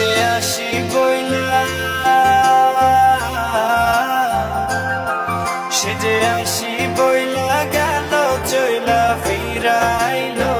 ফিরে আসি বইলা। সে যে আসি বইলা গেল চইলা ফিরাইলো।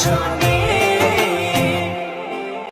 show.